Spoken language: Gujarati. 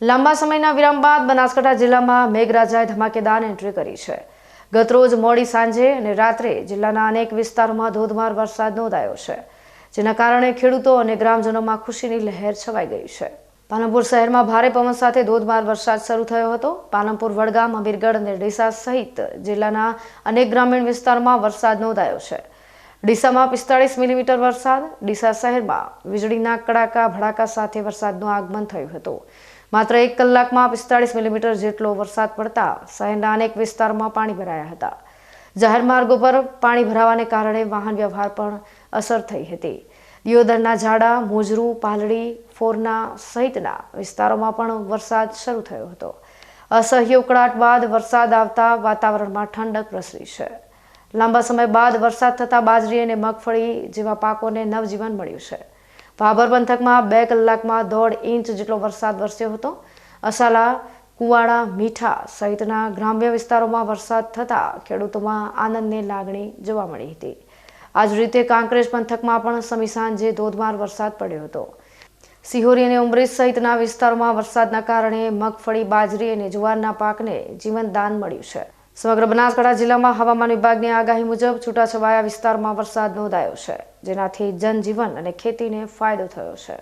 લાંબા સમયના વિરામ બાદ બનાસકાંઠા જિલ્લામાં મેઘરાજાએ ધમાકેદાર એન્ટ્રી કરી છે. ગતરોજ મોડી સાંજે અને રાત્રે જિલ્લાના અનેક વિસ્તારોમાં ધોધમાર વરસાદ નોંધાયો છે, જેના કારણે ખેડૂતો અને ગ્રામજનોમાં ખુશીની લહેર છવાઈ ગઈ છે. પાલનપુર શહેરમાં ભારે પવન સાથે ધોધમાર વરસાદ શરૂ થયો હતો. પાલનપુર, વડગામ, અમીરગઢ અને ડીસા સહિત જિલ્લાના અનેક ગ્રામીણ વિસ્તારોમાં વરસાદ નોંધાયો છે. ડીસામાં પિસ્તાળીસ મિલીમીટર વરસાદ, ડીસા શહેરમાં વીજળીના કડાકા, ભડાકા સાથે વરસાદનું આગમન થયું હતું. માત્ર એક કલાકમાં પિસ્તાળીસ મિલીમીટર જેટલો વરસાદ પડતા શહેરના અનેક વિસ્તારોમાં પાણી ભરાયા હતા. જાહેર માર્ગો પર પાણી ભરાવાને કારણે વાહન વ્યવહાર પણ અસર થઈ હતી. દિયોદરના ઝાડા, મોજરૂ, પાલડી, ફોરના સહિતના વિસ્તારોમાં પણ વરસાદ શરૂ થયો હતો. અસહ્ય ઉકળાટ બાદ વરસાદ આવતા વાતાવરણમાં ઠંડક પ્રસરી છે. લાંબા સમય બાદ વરસાદ થતાં બાજરી અને મગફળી જેવા પાકોને નવજીવન મળ્યું છે. ભાભર પંથકમાં બે કલાકમાં દોઢ ઇંચ જેટલો વરસાદ વરસ્યો હતો. અસાલા, કુવાડા, મીઠા સહિતના ગ્રામ્ય વિસ્તારોમાં વરસાદ થતાં ખેડૂતોમાં આનંદની લાગણી જોવા મળી હતી. આ જ રીતે કાંકરેજ પંથકમાં પણ સમી સાંજે ધોધમાર વરસાદ પડ્યો હતો. સિહોરી અને ઉમરેશ સહિતના વિસ્તારોમાં વરસાદના કારણે મગફળી, બાજરી અને જુવારના પાકને જીવનદાન મળ્યું છે. સમગ્ર બનાસકાંઠા જિલ્લામાં હવામાન વિભાગની આગાહી મુજબ છૂટાછવાયા વિસ્તારમાં વરસાદ નોંધાયો છે, જેનાથી જનજીવન અને ખેતીને ફાયદો થયો છે.